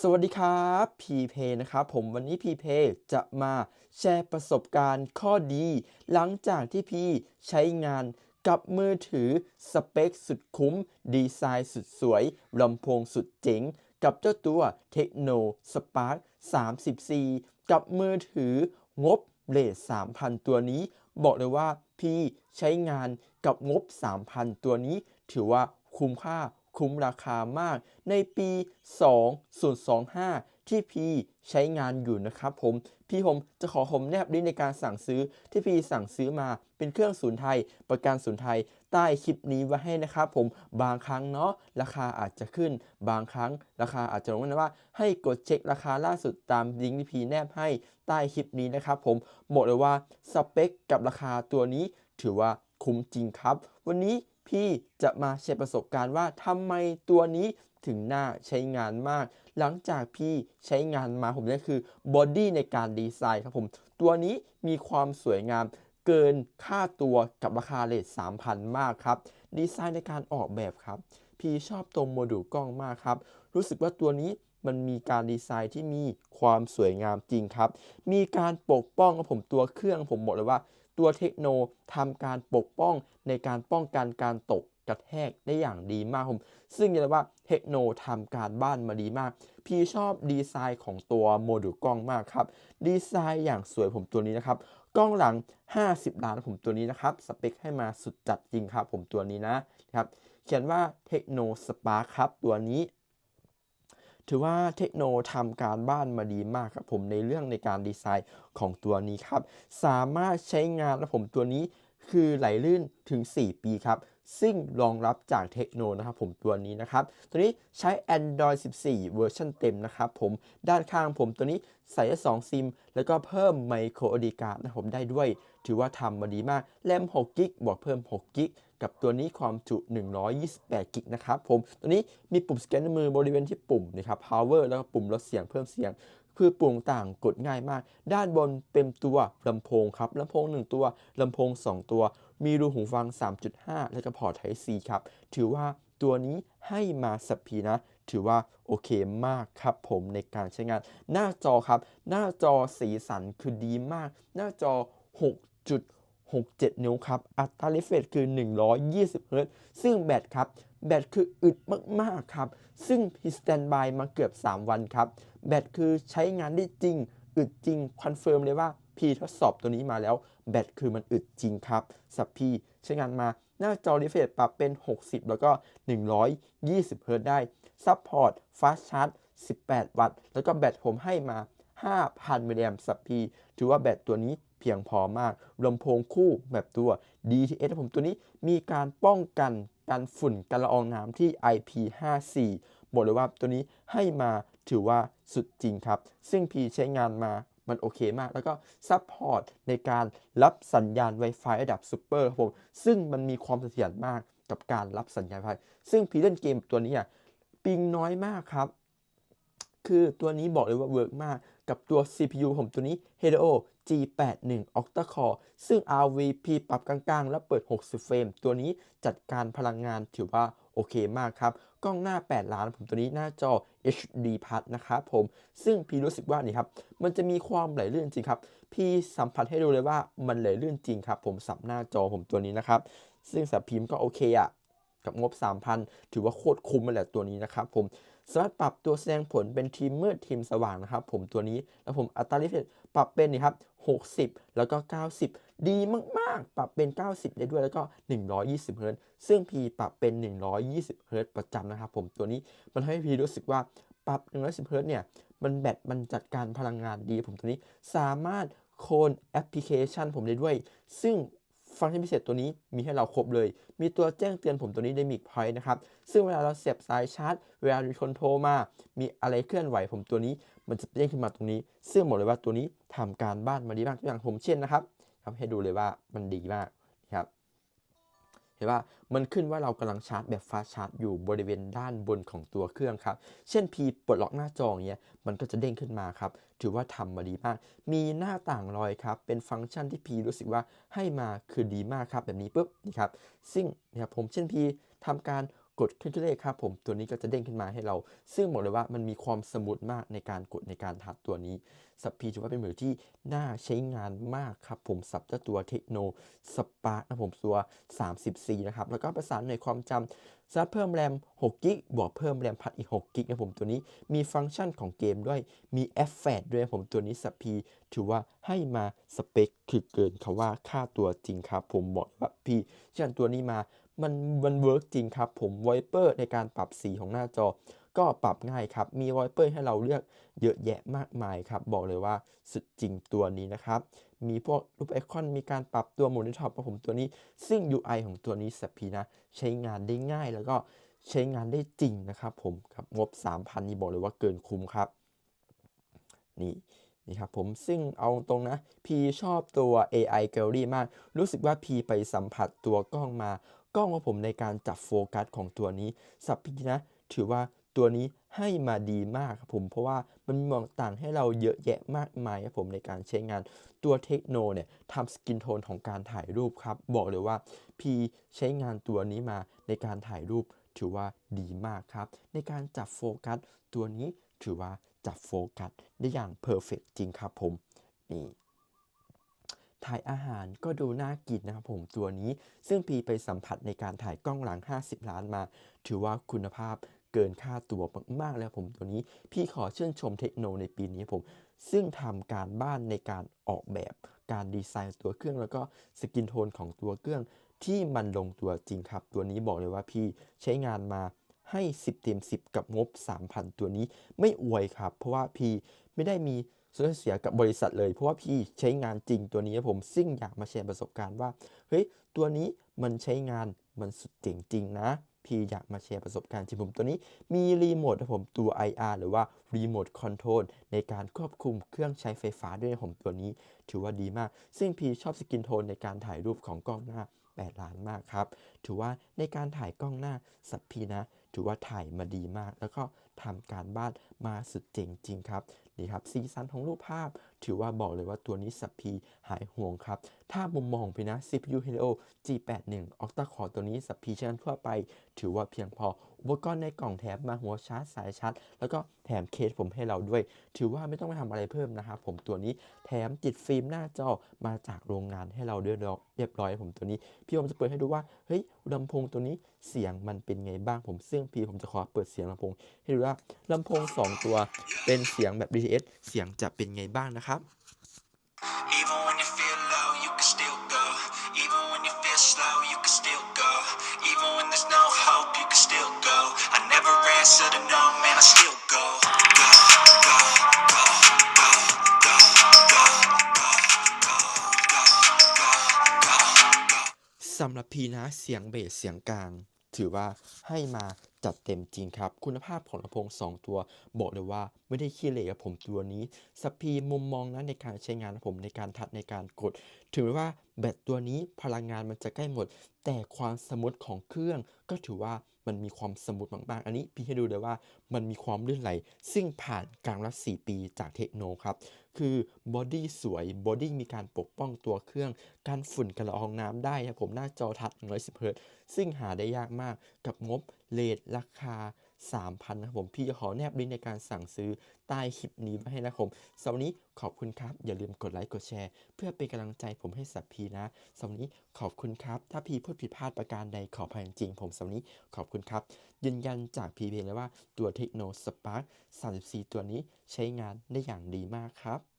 สวัสดีครับพีเพนะครับผมวันนี้พีเพจะมาแชร์ประสบการณ์ข้อดี หลังจากที่พี่ใช้งานกับมือถือสเปคสุดคุ้ม ดีไซน์สุดสวยลำโพงสุดเจ๋ง กับเจ้าตัวเทคโนสปาร์ค 30C กับมือถืองบเลท3,000 ตัวนี้ บอกเลยว่าพี่ใช้งานกับงบ 3,000 ตัวนี้ ถือว่าคุ้มค่า คุ้มราคามากในปี 2025 ที่พี่ใช้งานอยู่นะครับผม พี่ผมจะขอผมแนบลิงก์ในการสั่งซื้อที่พี่สั่งซื้อมาเป็นเครื่องศูนย์ไทย ประกันศูนย์ไทย ใต้คลิปนี้ไว้ให้นะครับผมบางครั้งเนาะราคาอาจจะขึ้น บางครั้งราคาอาจจะลงนะว่า ให้กดเช็คราคาล่าสุดตามลิงก์ที่พี่แนบให้ใต้คลิปนี้นะครับผมบอกเลยว่าสเปคกับราคาตัวนี้ถือว่าคุ้มจริงครับ วันนี้ พี่จะมาแชร์ประสบการณ์ว่าทำไมตัวนี้ถึงน่าใช้งานมาก หลังจากพี่ใช้งานมาผมนี่คือบอดี้ในการดีไซน์ครับผม ตัวนี้มีความสวยงามเกินค่าตัวกับราคาเลท3,000 มากครับ ดีไซน์ในการออกแบบครับ พี่ชอบตรงโมดูลกล้องมากครับ รู้สึกว่าตัวนี้มันมีการดีไซน์ที่มีความสวยงามจริงครับ มีการปกป้องครับผมตัวเครื่องผมบอกเลยว่า ตัวเทคโนทำการปกป้องในการป้องกันการตกกระแทกได้อย่างดีมากผม ซึ่งเรียกว่าเทคโนทำการบ้านมาดีมาก พี่ชอบดีไซน์ของตัวโมดูลกล้องมากครับ ดีไซน์อย่างสวยผมตัวนี้นะครับ กล้องหลัง 50 ล้านผมตัวนี้นะครับ สเปคให้มาสุดจัดจริงครับผมตัวนี้นะครับ เขียนว่าเทคโนสปาร์ครับตัวนี้ ถือว่าเทคโนทำการบ้านมาดีมากครับผมในเรื่องในการดีไซน์ของตัวนี้ครับ สามารถใช้งานนะผมตัวนี้คือไหลลื่นถึง 4 ปีครับ ซึ่งรองรับจากเทคโนนะครับผมตัวนี้นะครับ ตัวนี้ใช้ Android 14 เวอร์ชันเต็มนะครับผมด้านข้างผมตัวนี้ใส่ 2 ซิม แล้วก็เพิ่มไมโคร SD card นะผมได้ด้วย ถือว่าทำมาดีมากแรม6กิกบวกเพิ่ม6กิกกับตัวนี้ความจุ128กิกนะครับผมตัวนี้มีปุ่มสแกนมือบริเวณที่ปุ่มนะครับ power แล้วก็ปุ่มลดเสียงเพิ่มเสียงคือปุ่มต่างกดง่ายมาก ด้านบนเป็นตัวลำโพงครับลำโพง 1 ตัวลำโพง 2 ตัว มีรูหูฟัง 3.5 และก็พอร์ต Type C ครับ ถือว่าตัวนี้ให้มาสับพีนะ ถือว่าโอเคมากครับผมในการใช้งาน หน้าจอครับ หน้าจอสีสันคือดีมาก หน้าจอ 6.67 นิ้วครับ อัตรา refresh คือ 120 เฮิรตซ์ซึ่งแบตครับ แบตคืออึดมาก ๆ ครับ ซึ่งพีสแตนบายมาเกือบ 3 วันครับ แบตคือใช้งานได้จริง อึดจริง คอนเฟิร์มเลยว่าพี่ทดสอบตัวนี้มาแล้ว แบตคือมันอึดจริงครับสับพี่ใช้งานมาหน้าจอ refresh ปรับเป็น 60 แล้วก็ 120 เฮิรตซ์ได้ ซัพพอร์ต fast charge 18 วัตต์ แล้วก็แบตผมให้มา 5,000 มิลลิแอมป์สับพี ถือว่าแบตตัวนี้ พียงพอมากลำโพงคู่แบบตัว DTS ผมตัวนี้มีการป้องกันการฝุ่นการละอองน้ำที่ IP54 บอกเลยว่าตัวนี้ให้มาถือว่าสุดจริงครับ ซึ่งพีใช้งานมามันโอเคมาก แล้วก็ซัพพอร์ตในการรับสัญญาณ Wi-Fi ระดับซูเปอร์ครับผม ซึ่งมันมีความเสถียรมากกับการรับสัญญาณ Wi-Fi ซึ่งพีเล่นเกมตัวนี้ปิงน้อยมากครับ คือตัวนี้บอกเลยว่าเวิร์กมากกับตัว CPU ผมตัวนี้ Helio G81 Octa Core ซึ่ง RVP ปรับกลางๆ แล้วเปิด 60 เฟรม ตัวนี้จัดการพลังงานถือว่าโอเคมากครับ กล้องหน้า 8 ล้านผมตัวนี้หน้าจอ HD Plus นะครับผม ซึ่งพี่รู้สึกว่านี่ครับ มันจะมีความไหลลื่นจริงครับ พี่สัมผัสให้ดูเลยว่ามันไหลลื่นจริงครับ ผมสับหน้าจอผมตัวนี้นะครับ ซึ่งสับพิมพ์ก็โอเคอะ กับงบ 3,000 ถือว่าโคตรคุ้มเลยแหละตัวนี้นะครับผมสามารถปรับตัวแสดงผลเป็นทีมมืดทีมสว่างนะครับผมตัวนี้แล้วผมอัตราลิเฟตปรับเป็นนี่ครับ60 แล้วก็ 90 ดีมาก ๆ ปรับเป็น 90 ได้ด้วยแล้วก็ 120 เฮิร์ตซ์ซึ่งพีปรับเป็น 120 เฮิร์ตซ์ประจำนะครับผมตัวนี้มันทำให้พีรู้สึกว่าปรับ 110 เฮิร์ตซ์เนี่ย มันแบตมันจัดการพลังงานดีผมตัวนี้สามารถโคนแอปพลิเคชันผมได้ด้วย ซึ่ง ฟังก์ชันพิเศษตัวนี้มีให้เราครบเลย มีตัวแจ้งเตือนผมตัวนี้ได้มิกพอยต์นะครับ ซึ่งเวลาเราเสียบสายชาร์จ เวลามีคนโทรมา มีอะไรเคลื่อนไหวผมตัวนี้ มันจะเด้งขึ้นมาตรงนี้ ซึ่งบอกเลยว่าตัวนี้ทำการบ้านมาดีมากตัวอย่างผมเช่นนะครับทำให้ดูเลยว่ามันดีมากนะครับ เห็นว่ามันขึ้นว่าเรากำลังชาร์จแบบฟาชาร์จอยู่บริเวณด้านบนของตัวเครื่องครับ เช่นพีปลดล็อกหน้าจออย่างเงี้ยมันก็จะเด้งขึ้นมาครับ ถือว่าทำมาดีมาก มีหน้าต่างลอยครับ เป็นฟังก์ชันที่พีรู้สึกว่าให้มาคือดีมากครับ แบบนี้ปุ๊บนี่ครับซึ่งนะครับผมเช่นพีทำการกดเครื่องคิดเลขครับผมตัวนี้ก็จะเด้งขึ้นมาให้เรา ซึ่งบอกเลยว่ามันมีความสมูทมากในการกดในการทัดตัวนี้ สับพีถือว่าเป็นมือถือที่น่าใช้งานมากครับผมสับเจ้าตัวเทคโนสปาร์นะผมตัว 34 นะครับ แล้วก็ประสานในความจำสามารถเพิ่มแรม6กิกบวกเพิ่มแรมพัดอีก 6กิกนะผมตัวนี้มีฟังก์ชันของเกมด้วยมีแอฟแฟดด้วยผมตัวนี้สับพีถือว่าให้มาสเปคคือเกินคาว่าค่าตัวจริงครับ ผมบอกว่าพี่เช่นตัวนี้มามันมันเวิร์กจริงครับผมไวเปอร์ในการปรับสีของหน้าจอ ก็ปรับง่ายครับ มีไวเปอร์ให้เราเลือกเยอะแยะมากมายครับ บอกเลยว่าสุดจริงตัวนี้นะครับ มีพวกรูปไอคอนมีการปรับตัวโมนิเตอร์ของผมตัวนี้ ซึ่ง UI ของตัวนี้สัพพีนะ ใช้งานได้ง่ายแล้วก็ใช้งานได้จริงนะครับผมครับงบ 3,000 นี่บอกเลยว่าเกินคุ้มครับ นี่นี่ครับผมซึ่งเอาตรงนะ พีชอบตัว AI Gallery มาก รู้สึกว่าพีไปสัมผัสตัวกล้องมากล้องของผมในการจับโฟกัสของตัวนี้ สับพีนะ ถือว่าตัวนี้ให้มาดีมากครับผม เพราะว่ามันมองต่างให้เราเยอะแยะมากมายครับผมในการใช้งานตัวเทคโนเนี่ยทำสกินโทนของการถ่ายรูปครับ บอกเลยว่าพีใช้งานตัวนี้มาในการถ่ายรูปถือว่าดีมากครับ ในการจับโฟกัสตัวนี้ถือว่าจับโฟกัสได้อย่างเพอร์เฟกจริงครับผมนี่ถ่ายอาหารก็ดูน่ากินนะครับผมตัวนี้ ซึ่งพีไปสัมผัสในการถ่ายกล้องหลัง 50 ล้านมา ถือว่าคุณภาพ เกินค่าตัวมากๆแล้วผมตัวนี้ พี่ขอชื่นชมเทคโนในปีนี้ผม ซึ่งทำการบ้านในการออกแบบการดีไซน์ตัวเครื่องแล้วก็สกินโทนของตัวเครื่องที่มันลงตัวจริงครับ ตัวนี้บอกเลยว่าพี่ใช้งานมาให้ 10 เต็ม 10 กับงบ 3,000 ตัวนี้ไม่อวยครับ เพราะว่าพี่ไม่ได้มีส่วนเสียกับบริษัทเลย เพราะว่าพี่ใช้งานจริงตัวนี้ผมซึ่งอยากมาแชร์ประสบการณ์ว่า เฮ้ย ตัวนี้มันใช้งานมันสุดเจ๋งจริงนะ พี่อยากมาแชร์ประสบการณ์จริงผมตัวนี้ มีรีโมทครับผมตัว IR หรือว่ารีโมทคอนโทรลในการควบคุมเครื่องใช้ไฟฟ้าด้วยนะผมตัวนี้ ถือว่าดีมาก ซึ่งพี่ชอบสกินโทนในการถ่ายรูปของกล้องหน้า8ล้านมากครับ ถือว่าในการถ่ายกล้องหน้าสัตว์พีนะ ถือว่าถ่ายมาดีมาก แล้วก็ทำการบ้านมาสุดเจ๋งจริงครับนี่ครับ สีสันของรูปภาพ ถือว่าบอกเลยว่าตัวนี้สัพพีหายห่วงครับ ถ้ามุมมองของพี่นะ CPU Helio G81 Octa Core ตัวนี้สัพพีเช่นทั่วไป ถือว่าเพียงพอ อุปกรณ์ในกล่องแถมมาหัวชาร์จสายชาร์จแล้วก็แถมเคสผมให้เราด้วย ถือว่าไม่ต้องไปทำอะไรเพิ่มนะครับผมตัวนี้แถมติดฟิล์มหน้าจอมาจากโรงงานให้เราด้วยเรียบร้อยผมตัวนี้ พี่ผมจะเปิดให้ดูว่าเฮ้ยลำโพงตัวนี้เสียงมันเป็นไงบ้างผมซึ่งพี่ผมจะขอเปิดเสียงลำโพงให้ดูว่าลำโพง 2 ตัวเป็นเสียงแบบ BTS เสียงจะเป็นไงบ้างนะครับ Even when you feel low, you can still go. Even when you feel slow, you can still go. Even when there's no hope, you can still go. I never answer to no, man, I still go. Go, go, go, go, go, go, go, go, go, go, go, go. สำหรับพีนะเสียงเบสเสียงกลาง ถือว่าให้มาจัดเต็มจริงครับ คุณภาพของลำโพง 2 ตัว บอกเลยว่าไม่ได้ขี้เหร่กับผมตัวนี้สปีมุมมองนะในการใช้งานผมในการทัดในการกด ถือว่าแบตตัวนี้พลังงานมันจะใกล้หมด แต่ความสมุดของเครื่องก็ถือว่า มันมีความสมูทมากๆ อันนี้พี่ให้ดูเลยว่ามันมีความลื่นไหล ซึ่งผ่านการรับ4ปีจากเทคโนครับ คือบอดี้สวยบอดี้มีการปกป้องตัวเครื่อง การฝุ่นกระอองน้ำได้ครับผมหน้าจอทัด110เฮิรตซ์ซึ่งหาได้ยากมากกับงบเลทราคา 3,000นะครับผมพี่จะขอแนบลิงก์ในการสั่งซื้อใต้คลิปนี้ไว้ให้นะครับผมสำหรับนี้ขอบคุณครับ อย่าลืมกดไลค์กดแชร์ เพื่อเป็นกำลังใจผมให้สับพีนะสำหรับนี้ขอบคุณครับ ถ้าพีพูดผิดพลาดประการใดขออภัยจริงผมสำหรับนี้ขอบคุณครับ ยืนยันจากพีเพเลยว่าตัวเทคโนสปาร์ค34 ตัวนี้ใช้งานได้อย่างดีมากครับ